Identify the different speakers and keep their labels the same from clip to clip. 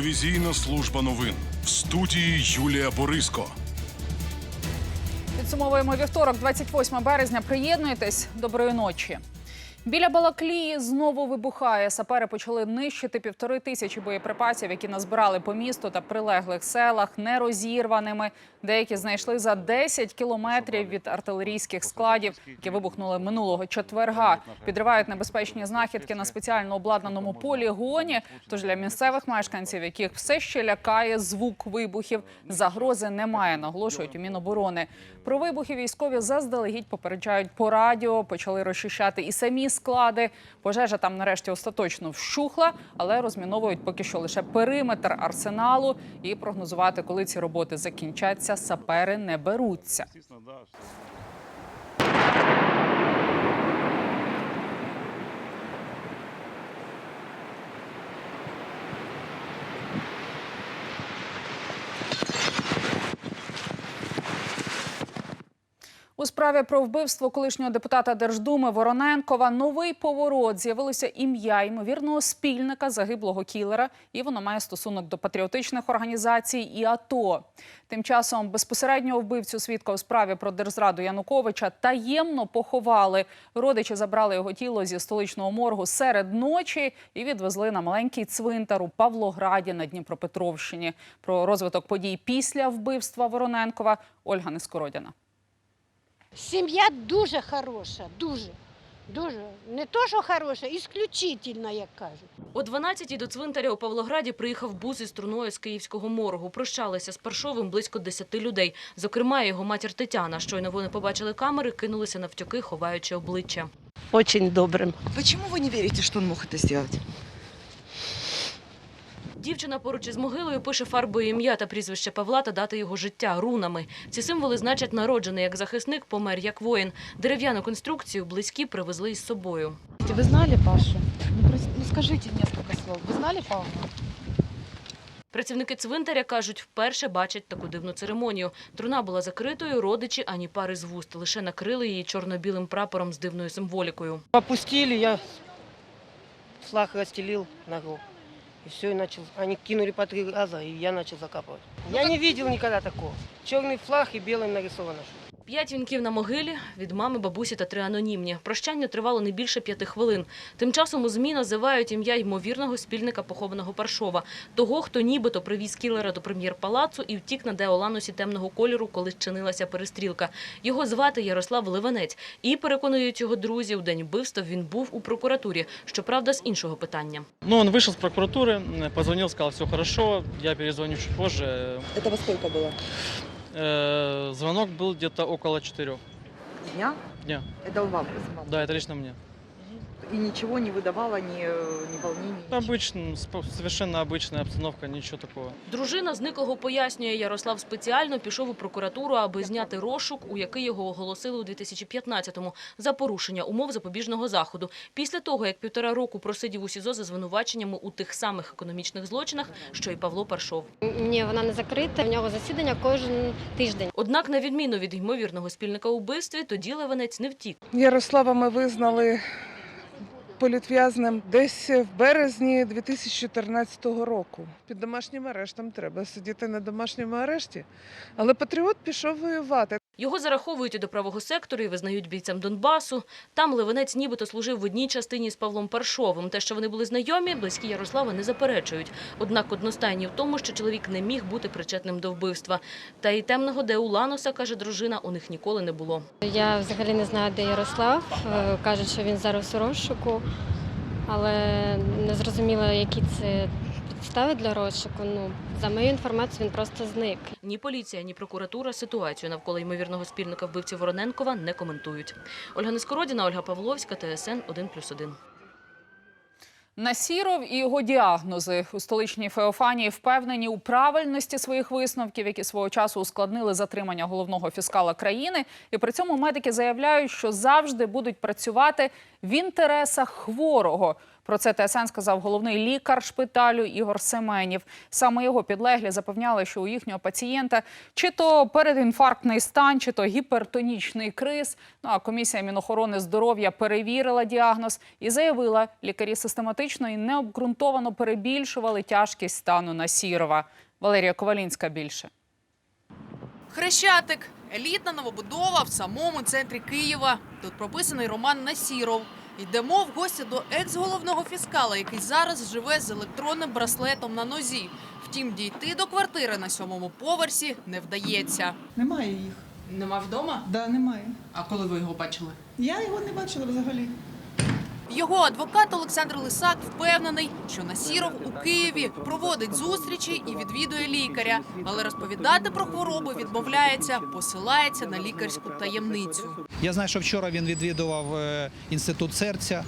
Speaker 1: Телевізійна служба новин в студії Юлія Бориско.
Speaker 2: Підсумовуємо вівторок, 28 березня. Приєднуйтесь. Доброї ночі. Біля Балаклії знову вибухає. Сапери почали нищити півтори тисячі боєприпасів, які назбирали по місту та прилеглих селах, нерозірваними. Деякі знайшли за 10 кілометрів від артилерійських складів, які вибухнули минулого четверга. Підривають небезпечні знахідки на спеціально обладнаному полігоні. Тож для місцевих мешканців, яких все ще лякає звук вибухів, загрози немає, наголошують у Міноборони. Про вибухи військові заздалегідь попереджають по радіо, почали розчищати і самі склади. Пожежа там нарешті остаточно вщухла, але розміновують поки що лише периметр арсеналу. І прогнозувати, коли ці роботи закінчаться, сапери не беруться. У справі про вбивство колишнього депутата Держдуми Вороненкова новий поворот з'явилося ім'я ймовірного спільника загиблого кілера, і воно має стосунок до патріотичних організацій і АТО. Тим часом безпосереднього вбивцю свідка у справі про держзраду Януковича таємно поховали. Родичі забрали його тіло зі столичного моргу серед ночі і відвезли на маленький цвинтар у Павлограді на Дніпропетровщині. Про розвиток подій після вбивства Вороненкова Ольга Нескородяна.
Speaker 3: Сім'я дуже хороша, дуже. Дуже. Не то, що хороша, ісключительно, як кажуть.
Speaker 4: О 12-й до цвинтаря у Павлограді приїхав бус із труною з київського моргу. Прощалися з Паршовим близько 10 людей. Зокрема, його матір Тетяна. Щойно вони побачили камери, кинулися навтюки, ховаючи обличчя.
Speaker 3: Очень добрим.
Speaker 5: Почему вы не верите, что он мог это сделать?
Speaker 4: Дівчина поруч із могилою пише фарбою ім'я та прізвище Павла та дати його життя рунами. Ці символи значать народжений як захисник, помер як воїн. Дерев'яну конструкцію близькі привезли із собою.
Speaker 6: Вы знали Пашу? Ну, ну, скажите несколько слов. Вы знали Павла?
Speaker 4: Працівники цвинтаря кажуть, вперше бачать таку дивну церемонію. Труна була закритою, родичі ані пари з вуст. Лише накрили її чорно-білим прапором з дивною символікою.
Speaker 7: Опустили, я флаг расстелил на гроб. И все, и начал. Они кинули по три раза, и я начал закапывать. Я не видел никогда такого. Черный флаг и белым нарисовано.
Speaker 4: П'ять вінків на могилі від мами, бабусі та три анонімні. Прощання тривало не більше п'яти хвилин. Тим часом у ЗМІ називають ім'я ймовірного спільника похованого Паршова. Того, хто нібито привіз кілера до прем'єр-палацу і втік на деоланусі темного кольору, коли чинилася перестрілка. Його звати Ярослав Ливанець. І, переконують його друзі, у день вбивства він був у прокуратурі. Щоправда, з іншого питання.
Speaker 8: Ну, он вышел с прокуратуры, м, позвонил, сказал, все хорошо, я перезвоню чуть позже.
Speaker 5: Это во сколько было?
Speaker 8: Э, звонок был где-то около четырех
Speaker 5: Дня?
Speaker 8: дня.
Speaker 5: Это он вам вызывал?
Speaker 8: Да, это лично мне.
Speaker 5: И ничего не выдавало, ни, ни волнений? ничего?
Speaker 8: Обычно, спо- совершенно обычная обстановка, ничего такого.
Speaker 4: Дружина зниклого пояснює, Ярослав спеціально пішов у прокуратуру, аби зняти розшук, у який його оголосили у 2015-му за порушення умов запобіжного заходу. Після того, як півтора року просидів у СІЗО за звинуваченнями у тих самих економічних злочинах, що й Павло Паршов.
Speaker 9: Ні, вона не закрита. В нього засідання кожен тиждень.
Speaker 4: Однак, на відміну від ймовірного спільника у вбивстві, тоді Левенець не втік.
Speaker 10: Ярослава ми визнали політв'язним десь в березні 2014 року. Під домашнім арештом треба сидіти на домашньому арешті. Але патріот пішов воювати.
Speaker 4: Його зараховують і до правого сектору і визнають бійцем Донбасу. Там Левенець нібито служив в одній частині з Павлом Паршовим. Те, що вони були знайомі, близькі Ярослава не заперечують. Однак одностайні в тому, що чоловік не міг бути причетним до вбивства. Та й темного Деулануса, каже дружина, у них ніколи не було.
Speaker 9: Я взагалі не знаю, де Ярослав. Е, Кажуть, що він зараз у розшуку, але не зрозуміла, які це підстави для розшуку. Ну, за мою інформацію, він просто зник.
Speaker 4: Ні поліція, ні прокуратура ситуацію навколо ймовірного спільника вбивці Вороненкова не коментують. Ольга Нескородіна, Ольга Павловська, ТСН 1+,1.
Speaker 2: Насіров і його діагнози у столичній Феофанії впевнені у правильності своїх висновків, які свого часу ускладнили затримання головного фіскала країни. І при цьому медики заявляють, що завжди будуть працювати в інтересах хворого. Про це ТСН сказав головний лікар шпиталю Ігор Семенів. Саме його підлеглі запевняли, що у їхнього пацієнта чи то передінфарктний стан, чи то гіпертонічний криз. Ну а комісія Мінохорони здоров'я перевірила діагноз і заявила, лікарі систематично і необґрунтовано перебільшували тяжкість стану Насірова. Валерія Ковалінська більше.
Speaker 11: Хрещатик елітна новобудова в самому центрі Києва. Тут прописаний Роман Насіров. Йдемо в гості до екс-головного фіскала, який зараз живе з електронним браслетом на нозі. Втім, дійти до квартири на сьомому поверсі не вдається.
Speaker 6: Немає їх.
Speaker 11: Нема вдома?
Speaker 6: Да, немає.
Speaker 11: А коли ви його бачили?
Speaker 6: Я його не бачила взагалі.
Speaker 11: Його адвокат Олександр Лисак впевнений, що Насіров у Києві проводить зустрічі і відвідує лікаря, але розповідати про хворобу відмовляється, посилається на лікарську таємницю.
Speaker 12: Я знаю, що вчора він відвідував е, інститут серця,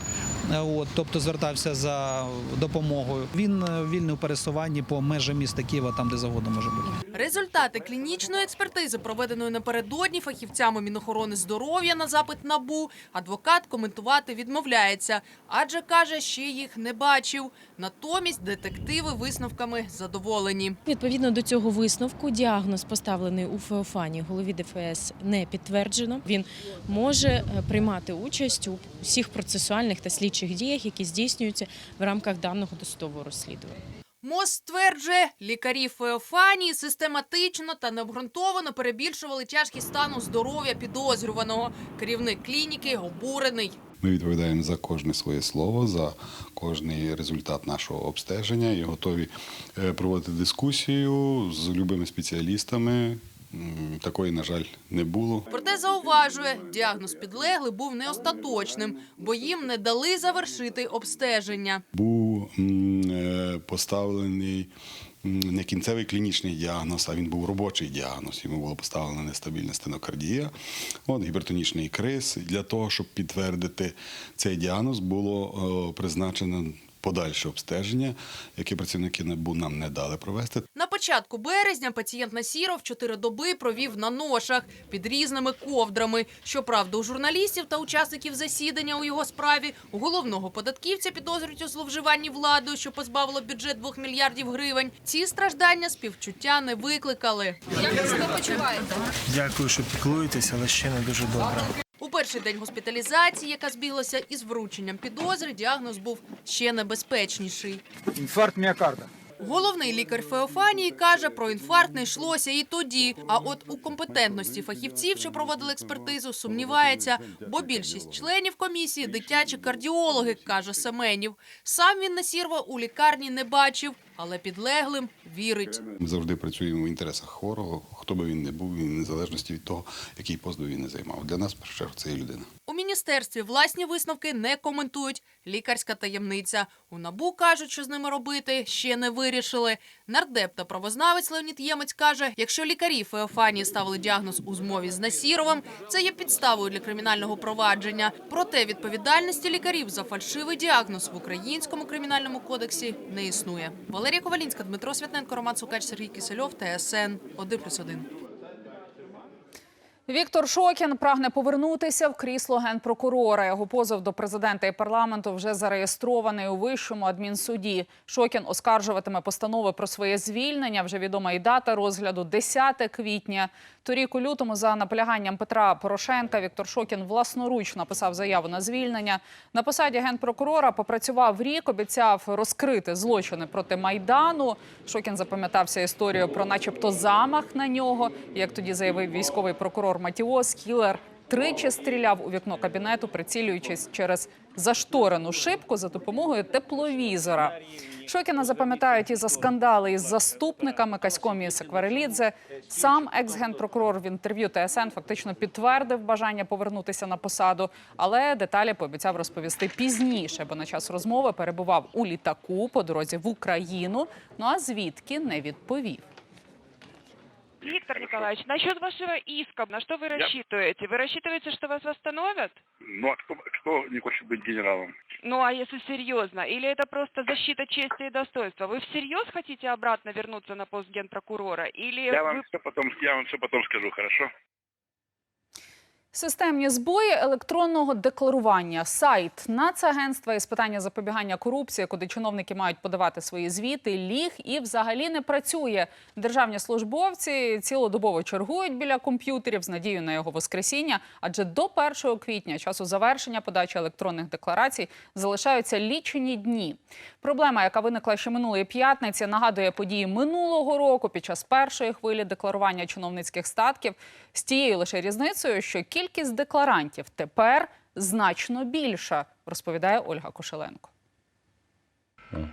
Speaker 12: от, тобто звертався за допомогою. Він е, вільний у пересуванні по межам міста Києва, там де завгодно може бути.
Speaker 11: Результати клінічної експертизи, проведеної напередодні фахівцями Мінохорони здоров'я на запит НАБУ, адвокат коментувати відмовляється, адже каже, ще їх не бачив. Натомість детективи висновками задоволені.
Speaker 13: Відповідно до цього висновку, діагноз поставлений у Феофані голові ДФС не підтверджено. Він може е, приймати участь у всіх процесуальних та слідчих діях, які здійснюються в рамках даного досудового розслідування.
Speaker 11: МОЗ стверджує, лікарі Феофанії систематично та необґрунтовано перебільшували тяжкість стану здоров'я підозрюваного. Керівник клініки обурений.
Speaker 14: Ми відповідаємо за кожне своє слово, за кожний результат нашого обстеження і готові е, проводити дискусію з любими спеціалістами. Такої, на жаль, не було.
Speaker 11: Проте зауважує, діагноз підлеглий був не остаточним, бо їм не дали завершити обстеження.
Speaker 14: Був е, поставлений не кінцевий клінічний діагноз, а він був робочий діагноз. Йому було поставлена нестабільна стенокардія, от, гіпертонічний криз. Для того, щоб підтвердити цей діагноз, було е, призначено подальше обстеження, яке працівники НАБУ нам не дали провести.
Speaker 11: На початку березня пацієнт Насіров чотири доби провів на ношах під різними ковдрами. Щоправда, у журналістів та учасників засідання у його справі у головного податківця підозрюють у зловживанні владою, що позбавило бюджет 2 мільярдів гривень. Ці страждання співчуття не викликали. Як ви себе почуваєте?
Speaker 15: Дякую, що піклуєтесь, але ще не дуже добре.
Speaker 11: У перший день госпіталізації, яка збіглася із врученням підозри, діагноз був ще небезпечніший.
Speaker 15: Інфаркт міокарда.
Speaker 11: Головний лікар Феофанії каже, про інфаркт не йшлося і тоді. А от у компетентності фахівців, що проводили експертизу, сумнівається, бо більшість членів комісії дитячі кардіологи, каже Семенів. Сам він Насірова у лікарні не бачив, але підлеглим вірить.
Speaker 14: Ми завжди працюємо в інтересах хворого, хто би він не був, він незалежності від того, який пост би він не займав. Для нас, чергу, це є людина.
Speaker 11: У міністерстві власні висновки не коментують. Лікарська таємниця. У НАБУ кажуть, що з ними робити, ще не вирішили. Нардеп та правознавець Леонід Ємець каже, якщо лікарі Феофанії ставили діагноз у змові з Насіровим, це є підставою для кримінального провадження. Проте відповідальності лікарів за фальшивий діагноз в українському кримінальному кодексі не існує. Валерія Ковалінська, Дмитро Святненко, Роман Сукач, Сергій Кисельов, ТСН 1+,1.
Speaker 2: Віктор Шокін прагне повернутися в крісло генпрокурора. Його позов до президента і парламенту вже зареєстрований у вищому адмінсуді. Шокін оскаржуватиме постанови про своє звільнення. Вже відома і дата розгляду 10 квітня. Торік у лютому за наполяганням Петра Порошенка Віктор Шокін власноруч написав заяву на звільнення. На посаді генпрокурора попрацював рік, обіцяв розкрити злочини проти майдану. Шокін запам'ятався історію про, начебто, замах на нього. Як тоді заявив військовий прокурор Матіос, кілер тричі стріляв у вікно кабінету, прицілюючись через зашторену шибку за допомогою тепловізора. Шокіна запам'ятають і за скандали із заступниками Каськом і Секварелідзе. Сам екс-генпрокурор в інтерв'ю ТСН фактично підтвердив бажання повернутися на посаду, але деталі пообіцяв розповісти пізніше, бо на час розмови перебував у літаку по дорозі в Україну. Ну а звідки не відповів.
Speaker 16: Виктор Николаевич, насчет вашего иска, на что вы рассчитываете? Вы рассчитываете, что вас восстановят?
Speaker 17: Ну а кто, кто не хочет быть генералом?
Speaker 16: Ну а если серьезно? Или это просто защита чести и достоинства? Вы всерьез хотите обратно вернуться на пост генпрокурора? Или
Speaker 17: Я
Speaker 16: вы...
Speaker 17: вам все потом, я вам все потом скажу, хорошо?
Speaker 2: Системні збої електронного декларування. Сайт Нацагентства із питання запобігання корупції, куди чиновники мають подавати свої звіти, ліг і взагалі не працює. Державні службовці цілодобово чергують біля комп'ютерів з надією на його воскресіння. Адже до 1 квітня, часу завершення подачі електронних декларацій, залишаються лічені дні. Проблема, яка виникла ще минулої п'ятниці, нагадує події минулого року під час першої хвилі декларування чиновницьких статків з тією лише різницею, що кількість декларантів тепер значно більша, розповідає Ольга Кошеленко.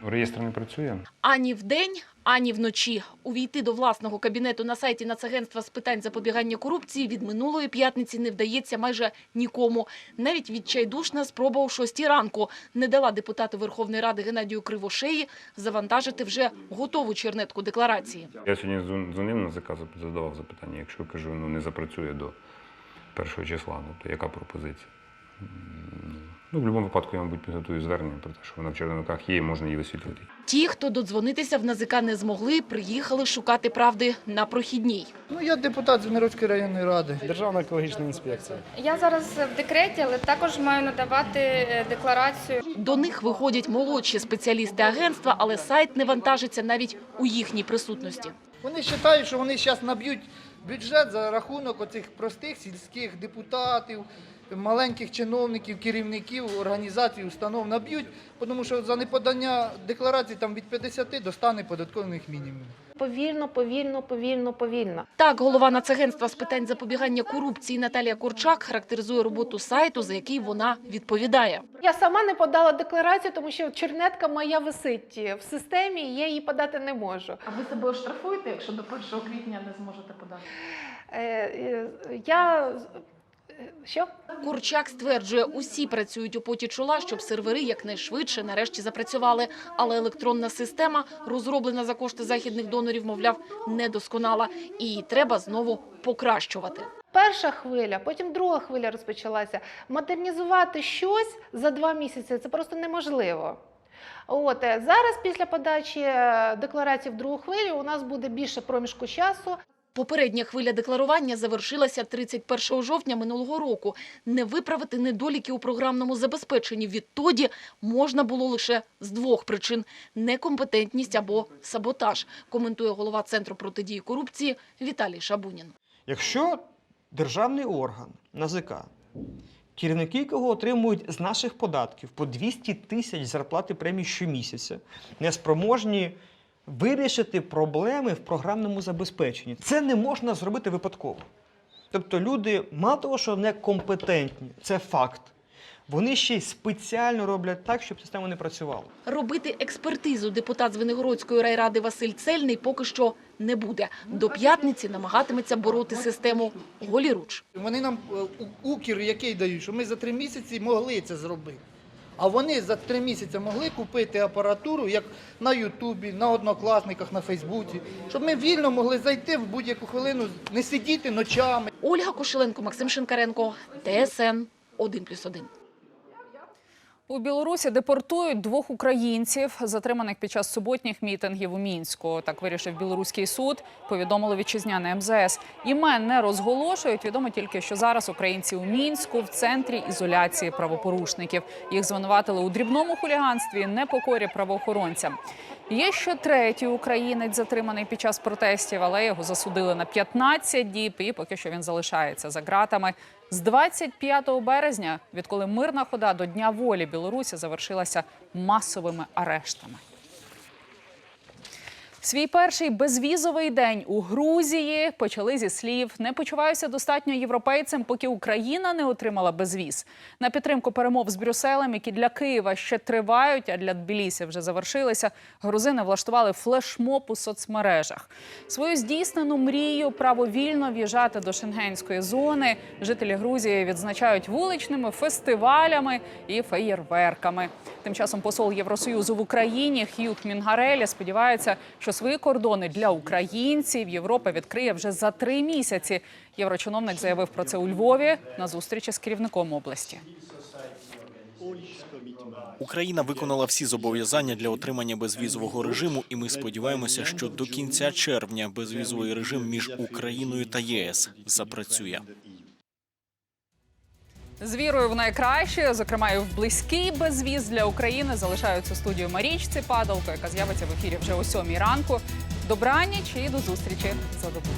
Speaker 18: Реєстр не працює.
Speaker 19: Ані вдень, ані вночі. Увійти до власного кабінету на сайті Нацагентства з питань запобігання корупції від минулої п'ятниці не вдається майже нікому. Навіть відчайдушна спроба о 6 ранку не дала депутату Верховної Ради Геннадію Кривошеї завантажити вже готову чернетку декларації.
Speaker 18: Я сьогодні дзвон- дзвонив на зап- задавав запитання. Якщо кажу, ну не запрацює до першого числа, ну то яка пропозиція? Ну, в будь-якому випадку я, мабуть, підготую звернення про те, що вона в черновиках є, і можна її висвітлити.
Speaker 19: Ті, хто додзвонитися в НАЗК не змогли, приїхали шукати правди на прохідній.
Speaker 15: Ну, я депутат Звенигородської районної ради. Державна екологічна інспекція.
Speaker 20: Я зараз в декреті, але також маю надавати е, декларацію.
Speaker 19: До них виходять молодші спеціалісти агентства, але сайт не вантажиться навіть у їхній присутності.
Speaker 15: Вони вважають, що вони зараз наб'ють бюджет за рахунок оцих простих сільських депутатів, маленьких чиновників, керівників, організацій, установ наб'ють, тому що за неподання декларацій там від 50 до 100 податкових мінімумів.
Speaker 20: Повільно, повільно, повільно, повільно.
Speaker 19: Так, голова Нацагентства з питань запобігання корупції Наталія Корчак характеризує роботу сайту, за який вона відповідає.
Speaker 21: Я сама не подала декларацію, тому що чернетка моя висить в системі, і я її подати не можу.
Speaker 6: А ви себе оштрафуєте, якщо до 1 квітня не зможете подати?
Speaker 21: Е, е, я що?
Speaker 19: Корчак стверджує, усі працюють у поті чола, щоб сервери якнайшвидше нарешті запрацювали. Але електронна система, розроблена за кошти західних донорів, мовляв, недосконала. І її треба знову покращувати.
Speaker 21: Перша хвиля, потім друга хвиля розпочалася. Модернізувати щось за два місяці це просто неможливо. От е, зараз, після подачі е, декларації в другу хвилю, у нас буде більше проміжку часу.
Speaker 19: Попередня хвиля декларування завершилася 31 жовтня минулого року. Не виправити недоліки у програмному забезпеченні відтоді можна було лише з двох причин – некомпетентність або саботаж, коментує голова Центру протидії корупції Віталій Шабунін.
Speaker 22: Якщо державний орган НАЗК, керівники якого отримують з наших податків по 200 тисяч зарплати премій щомісяця, не спроможні вирішити проблеми в програмному забезпеченні, це не можна зробити випадково. Тобто люди, мало того, що некомпетентні, це факт. Вони ще й спеціально роблять так, щоб система не працювала.
Speaker 19: Робити експертизу депутат Звенигородської райради Василь Цельний поки що не буде. До п'ятниці намагатиметься бороти систему голіруч.
Speaker 15: Вони нам е, укір який дають, що ми за три місяці могли це зробити. А вони за три місяці могли купити апаратуру, як на Ютубі, на однокласниках, на Фейсбуці, щоб ми вільно могли зайти в будь-яку хвилину, не сидіти ночами.
Speaker 19: Ольга Кошеленко, Максим Шинкаренко, ТСН 1+,1.
Speaker 2: У Білорусі депортують двох українців, затриманих під час суботніх мітингів у Мінську. Так вирішив білоруський суд. Повідомили вітчизняне МЗС. Імен не розголошують. Відомо тільки, що зараз українці у мінську в центрі ізоляції правопорушників. Їх звинуватили у дрібному хуліганстві, непокорі правоохоронцям. Є ще третій українець, затриманий під час протестів, але його засудили на 15 діб. І поки що він залишається за ґратами. З 25 березня, відколи мирна хода до Дня волі Білорусі завершилася масовими арештами. Свій перший безвізовий день у Грузії почали зі слів «Не почуваюся достатньо європейцем, поки Україна не отримала безвіз». На підтримку перемов з Брюсселем, які для Києва ще тривають, а для Тбілісі вже завершилися, грузини влаштували флешмоб у соцмережах. Свою здійснену мрію право вільно в'їжджати до шенгенської зони жителі Грузії відзначають вуличними фестивалями і феєрверками. Тим часом посол Євросоюзу в Україні Х'юг Мінгарелі сподівається, що свої кордони для українців Європа відкриє вже за три місяці. Єврочиновник заявив про це у Львові на зустрічі з керівником області.
Speaker 23: Україна виконала всі зобов'язання для отримання безвізового режиму, і ми сподіваємося, що до кінця червня безвізовий режим між Україною та ЄС запрацює.
Speaker 2: З вірою в найкраще, зокрема і в близький безвіз для України, залишаються студію Марічці Падалко, яка з'явиться в ефірі вже о сьомій ранку. Добраніч і до зустрічі за добу.